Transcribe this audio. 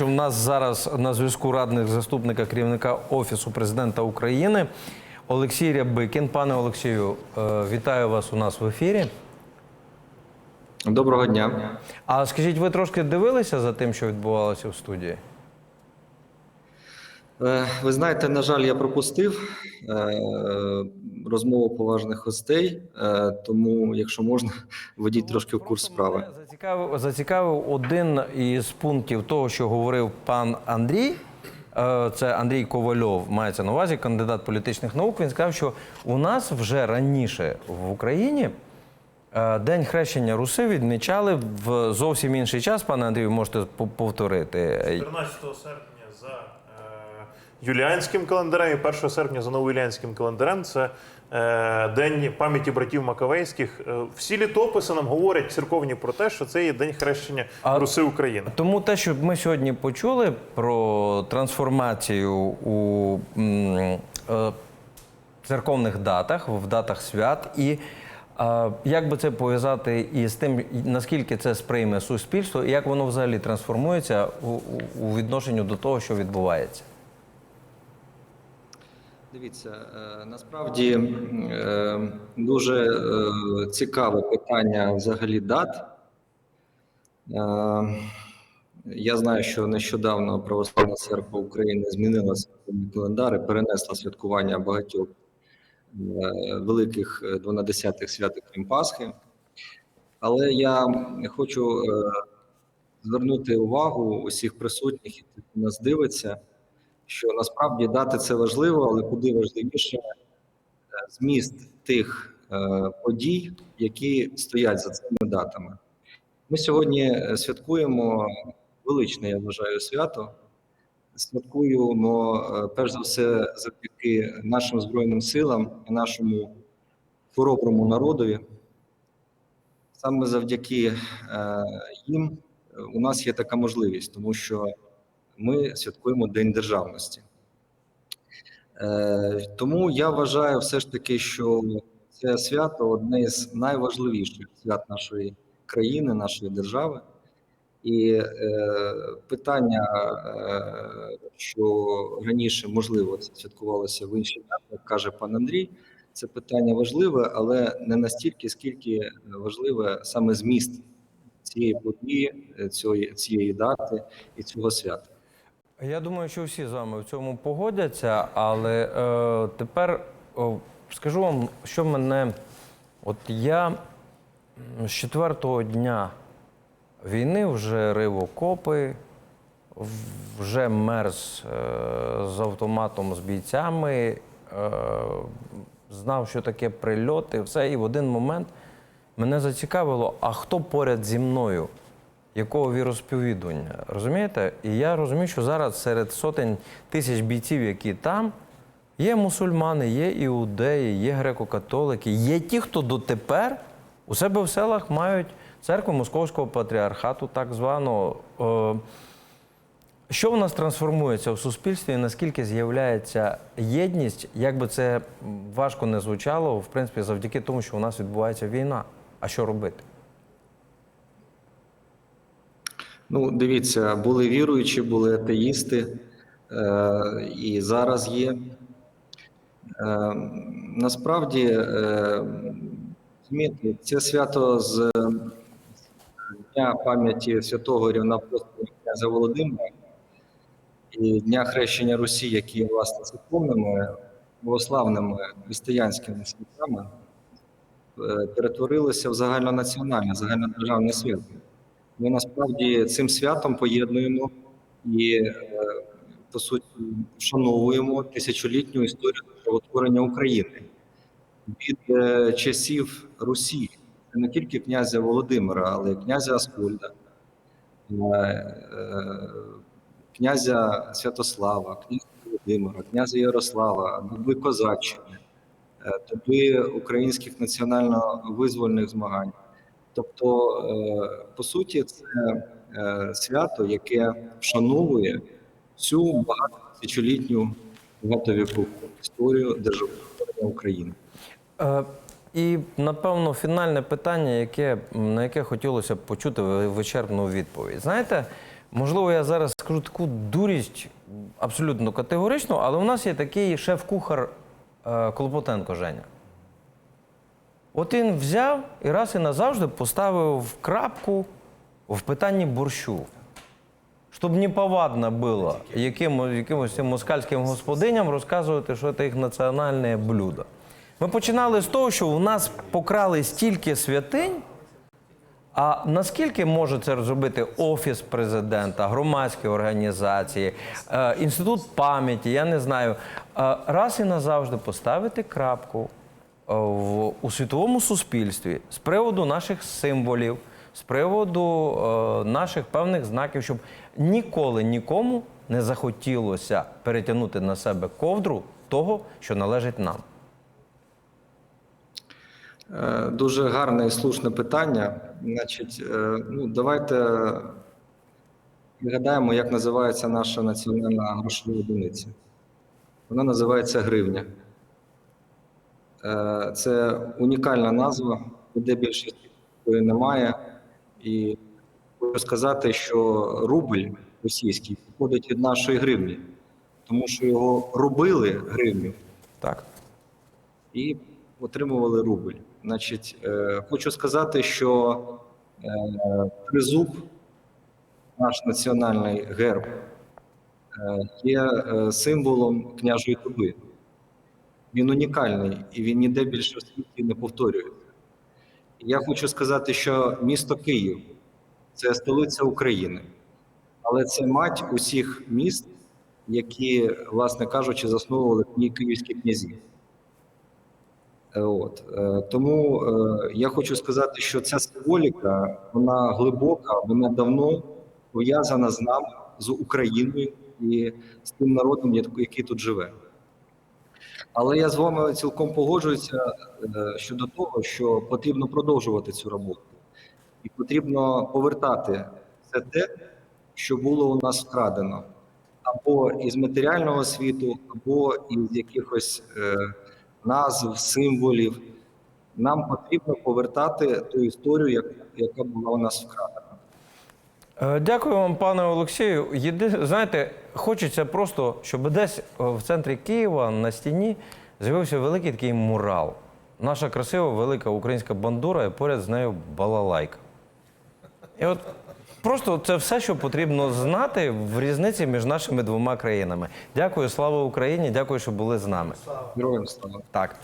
У нас зараз на зв'язку радник заступника керівника Офісу президента України Олексій Рябикін. Пане Олексію, е, вітаю вас у нас в ефірі. Доброго дня. А скажіть, ви трошки дивилися за тим, що відбувалося в студії? Е, Ви знаєте, на жаль, я пропустив е, розмову поважних гостей, е, тому, якщо можна, введіть трошки в курс справи. Зацікавив, зацікавив один із пунктів того, що говорив пан Андрій. Це Андрій Ковальов, мається на увазі, кандидат політичних наук. Він сказав, що у нас вже раніше в Україні День хрещення Руси відмічали в зовсім інший час. Пане Андрію, можете повторити. 14 серпня за юліанським календарем і 1 серпня за новоюліанським календарем. Це е, День пам'яті братів Маковейських. Е, всі літописи нам говорять церковні про те, що це є день хрещення А- Руси України. Тому те, що ми сьогодні почули про трансформацію у м, е, церковних датах, в датах свят, і е, як би це пов'язати із тим, наскільки це сприйме суспільство, і як воно взагалі трансформується у, у, у відношенню до того, що відбувається. Дивіться, е, насправді е, дуже е, цікаве питання взагалі дат. Я знаю, що нещодавно Православна церква України змінила святкові календари, перенесла святкування багатьох великих е, дванадесятих святих крім Пасхи. Але я хочу звернути увагу усіх присутніх, і хто нас дивиться, що насправді дати це важливо, але куди важливіше е, зміст тих е, подій, які стоять за цими датами. Ми сьогодні е, святкуємо величне, я вважаю, свято. Святкуємо е, перш за все завдяки нашим збройним силам і нашому хороброму народові. Саме завдяки їм у нас є така можливість, тому що ми святкуємо День державності. Е, Тому я вважаю все ж таки, що це свято одне з найважливіших свят нашої країни, нашої держави. І е, питання, е, що раніше можливо це святкувалося в іншій як каже пан Андрій, це питання важливе, але не настільки, скільки важливе саме зміст цієї події, е, цієї, цієї дати і цього свята. Я думаю, що всі з вами в цьому погодяться, але е, тепер о, скажу вам, що мене. От я з четвертого дня війни вже рив окопи, вже мерз е, з автоматом з бійцями, е, знав, що таке прильоти, все. І в один момент мене зацікавило, а хто поряд зі мною? Якого віросповідування. Розумієте? І я розумію, що зараз серед сотень тисяч бійців, які там, є мусульмани, є іудеї, є греко-католики, є ті, хто дотепер у себе в селах мають церкву Московського патріархату, так званого. Е, Що в нас трансформується в суспільстві і наскільки з'являється єдність, як би це важко не звучало, в принципі, завдяки тому, що у нас відбувається війна. А що робити? Ну, дивіться, були віруючі, були атеїсти, е, і зараз є. Е, насправді, е, це свято з Дня пам'яті святого рівноапостола князя Володимира і Дня хрещення Русі, які власне церковними, православними християнськими святами, е, перетворилися в загальнонаціональне, загальнодержавне свято. Ми насправді цим святом поєднуємо і, е, по суті, вшановуємо тисячолітню історію правотворення України від е, часів Русі. Не тільки князя Володимира, але й князя Аскольда, е, князя Святослава, князя Володимира, князя Ярослава, доби Козаччини, доби українських національно-визвольних змагань. Тобто, е, по суті, це е, свято, яке вшановує всю багатотисячолітню багатовікову історію державної України. Е, І напевно фінальне питання, яке, на яке хотілося б почути ви- вичерпну відповідь. Знаєте, Можливо, я зараз скажу таку дурість абсолютно категоричну, але у нас є такий шеф-кухар Клопотенко Женя. От він взяв і раз і назавжди поставив крапку в питанні борщу. Щоб не повадно було яким, якимось цим москальським господиням розказувати, що це їх національне блюдо. Ми починали з того, що у нас покрали стільки святинь, а наскільки може це зробити офіс президента, громадські організації, е, інститут пам'яті, я не знаю, е, раз і назавжди поставити крапку в, у світовому суспільстві з приводу наших символів, з приводу е, наших певних знаків, щоб ніколи нікому не захотілося перетягнути на себе ковдру того, що належить нам. Е, Дуже гарне і слушне питання. Значить, е, ну, давайте пригадаємо, як називається наша національна грошова одиниця. Вона називається гривня. Е, Це унікальна назва, де більше такої немає. І хочу сказати, що рубль російський походить від нашої гривні, тому що його робили гривню Так. і отримували рубль. Значить, е, хочу сказати, що е, тризуб, наш національний герб, е, є е, символом княжої доби. Він унікальний і він ніде більше в світі не повторюється. Я хочу сказати, що місто Київ це столиця України, але це мать усіх міст, які, власне кажучи, засновували київські князі. Е, От е, тому е, я хочу сказати, що ця символіка вона глибока, вона давно пов'язана з нами, з Україною і з тим народом, який тут живе. Але я з вами цілком погоджуюся е, щодо того, що потрібно продовжувати цю роботу, і потрібно повертати все те, що було у нас вкрадено, або із матеріального світу, або із якихось. е, назв, символів. Нам потрібно повертати ту історію, яка була у нас вкрадена. Е, Дякую вам, пане Олексію. Єди... Знаєте, хочеться просто, щоб десь е, в центрі Києва на стіні з'явився великий такий мурал. Наша красива велика українська бандура, і поряд з нею балалайка. І от просто це все, що потрібно знати в різниці між нашими двома країнами. Дякую, слава Україні! Дякую, що були з нами. Героям слава. Так.